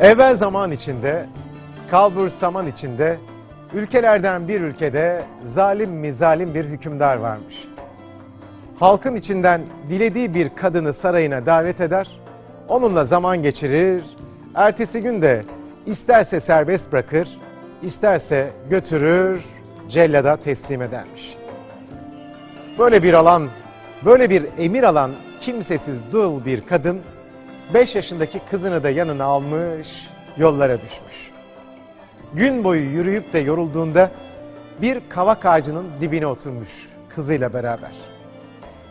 Evvel zaman içinde, kalbur zaman içinde, ülkelerden bir ülkede zalim mi zalim bir hükümdar varmış. Halkın içinden dilediği bir kadını sarayına davet eder, onunla zaman geçirir, ertesi gün de isterse serbest bırakır, isterse götürür, cellada teslim edermiş. Böyle bir alan, böyle bir emir alan kimsesiz dul bir kadın 5 yaşındaki kızını da yanına almış, yollara düşmüş. Gün boyu yürüyüp de yorulduğunda bir kavak ağacının dibine oturmuş kızıyla beraber.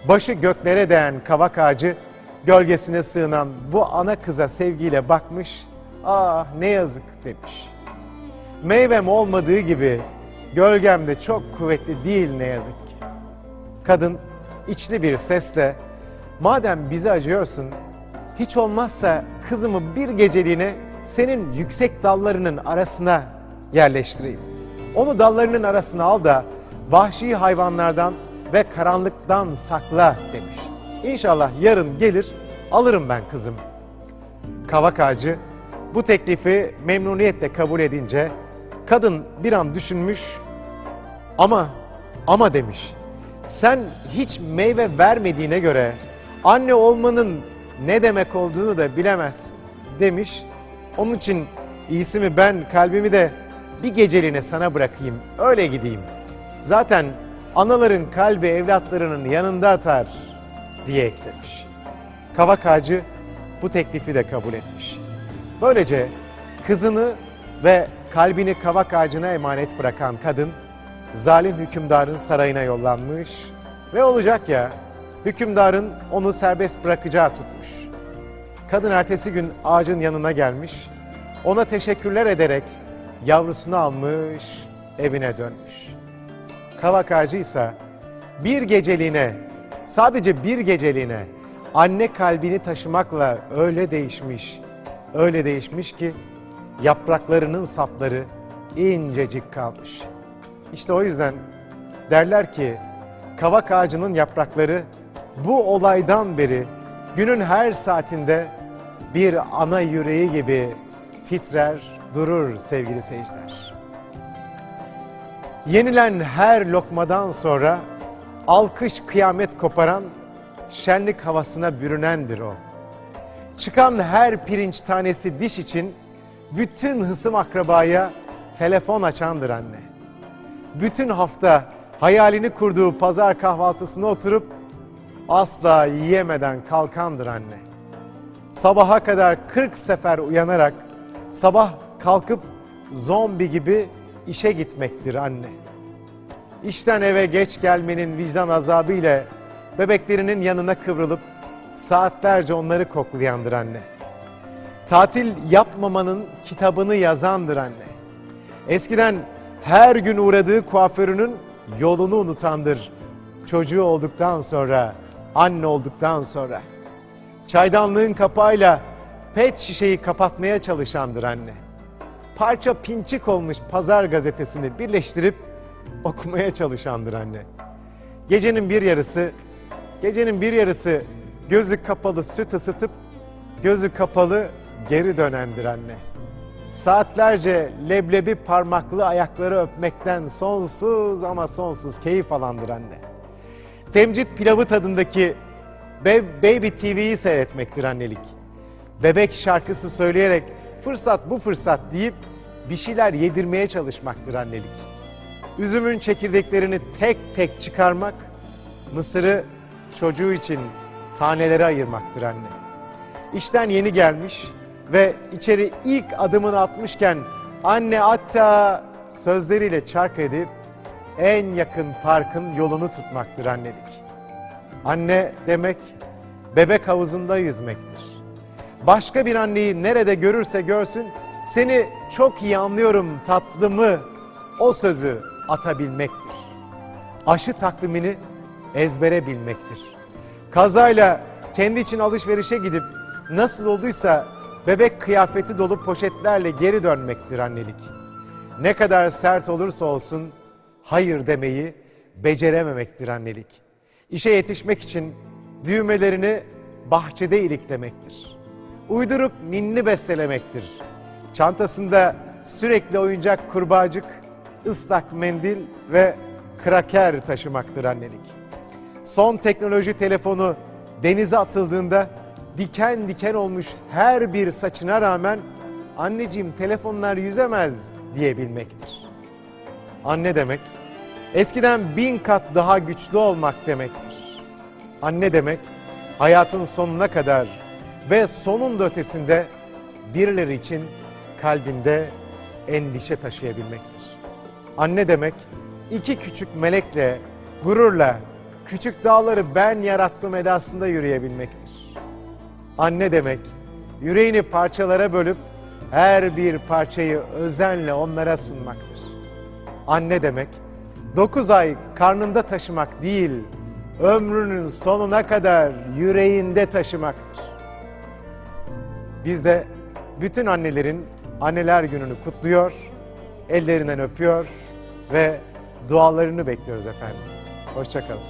Başı göklere değen kavak ağacı gölgesine sığınan bu ana kıza sevgiyle bakmış, ah ne yazık demiş. Meyvem olmadığı gibi gölgem de çok kuvvetli değil ne yazık ki. Kadın içli bir sesle madem bizi acıyorsun hiç olmazsa kızımı bir geceliğine senin yüksek dallarının arasına yerleştireyim. Onu dallarının arasına al da vahşi hayvanlardan ve karanlıktan sakla demiş. İnşallah yarın gelir alırım ben kızımı. Kavak ağacı bu teklifi memnuniyetle kabul edince kadın bir an düşünmüş ama ama demiş. Sen hiç meyve vermediğine göre anne olmanın ne demek olduğunu da bilemezsin demiş. Onun için iyisi mi ben kalbimi de bir geceliğine sana bırakayım öyle gideyim. Zaten anaların kalbi evlatlarının yanında atar diye eklemiş. Kavak ağacı bu teklifi de kabul etmiş. Böylece kızını ve kalbini kavak ağacına emanet bırakan kadın zalim hükümdarın sarayına yollanmış ve olacak ya hükümdarın onu serbest bırakacağı tutmuş. Kadın ertesi gün ağacın yanına gelmiş, ona teşekkürler ederek yavrusunu almış, evine dönmüş. Kavak ağacı ise bir geceliğine, sadece bir geceliğine anne kalbini taşımakla öyle değişmiş, öyle değişmiş ki yapraklarının sapları incecik kalmış. İşte o yüzden derler ki kavak ağacının yaprakları bu olaydan beri günün her saatinde bir ana yüreği gibi titrer durur sevgili seyirciler. Yenilen her lokmadan sonra alkış kıyamet koparan şenlik havasına bürünendir o. Çıkan her pirinç tanesi diş için bütün hısım akrabaya telefon açandır anne. Bütün hafta hayalini kurduğu pazar kahvaltısına oturup asla yiyemeden kalkandır anne. Sabaha kadar 40 sefer uyanarak sabah kalkıp zombi gibi işe gitmektir anne. İşten eve geç gelmenin vicdan azabı ile bebeklerinin yanına kıvrılıp saatlerce onları koklayandır anne. Tatil yapmamanın kitabını yazandır anne. Eskiden her gün uğradığı kuaförünün yolunu unutandır. Çocuğu olduktan sonra, anne olduktan sonra. Çaydanlığın kapağıyla pet şişeyi kapatmaya çalışandır anne. Parça pinçik olmuş pazar gazetesini birleştirip okumaya çalışandır anne. Gecenin bir yarısı, gecenin bir yarısı gözü kapalı süt ısıtıp gözü kapalı geri dönendir anne. Saatlerce leblebi parmaklı ayakları öpmekten sonsuz ama sonsuz keyif alandır anne. Temcit pilavı tadındaki Baby TV'yi seyretmektir annelik. Bebek şarkısı söyleyerek fırsat bu fırsat deyip bir şeyler yedirmeye çalışmaktır annelik. Üzümün çekirdeklerini tek tek çıkarmak, mısırı çocuğu için tanelere ayırmaktır anne. İşten yeni gelmiş ve içeri ilk adımını atmışken anne hatta sözleriyle çark edip en yakın parkın yolunu tutmaktır annelik. Anne demek bebek havuzunda yüzmektir. Başka bir anneyi nerede görürse görsün seni çok iyi anlıyorum tatlımı o sözü atabilmektir. Aşı takvimini ezbere bilmektir. Kazayla kendi için alışverişe gidip nasıl olduysa bebek kıyafeti dolu poşetlerle geri dönmektir annelik. Ne kadar sert olursa olsun hayır demeyi becerememektir annelik. İşe yetişmek için düğmelerini bahçede iliklemektir. Uydurup ninni bestelemektir. Çantasında sürekli oyuncak kurbağacık, ıslak mendil ve kraker taşımaktır annelik. Son teknoloji telefonu denize atıldığında diken diken olmuş her bir saçına rağmen anneciğim telefonlar yüzemez diyebilmektir. Anne demek eskiden bin kat daha güçlü olmak demektir. Anne demek hayatın sonuna kadar ve sonun da ötesinde birileri için kalbinde endişe taşıyabilmektir. Anne demek iki küçük melekle gururla küçük dağları ben yarattım edasında yürüyebilmektir. Anne demek yüreğini parçalara bölüp her bir parçayı özenle onlara sunmaktır. Anne demek 9 ay karnında taşımak değil, ömrünün sonuna kadar yüreğinde taşımaktır. Biz de bütün annelerin anneler gününü kutluyor, ellerinden öpüyor ve dualarını bekliyoruz efendim. Hoşçakalın.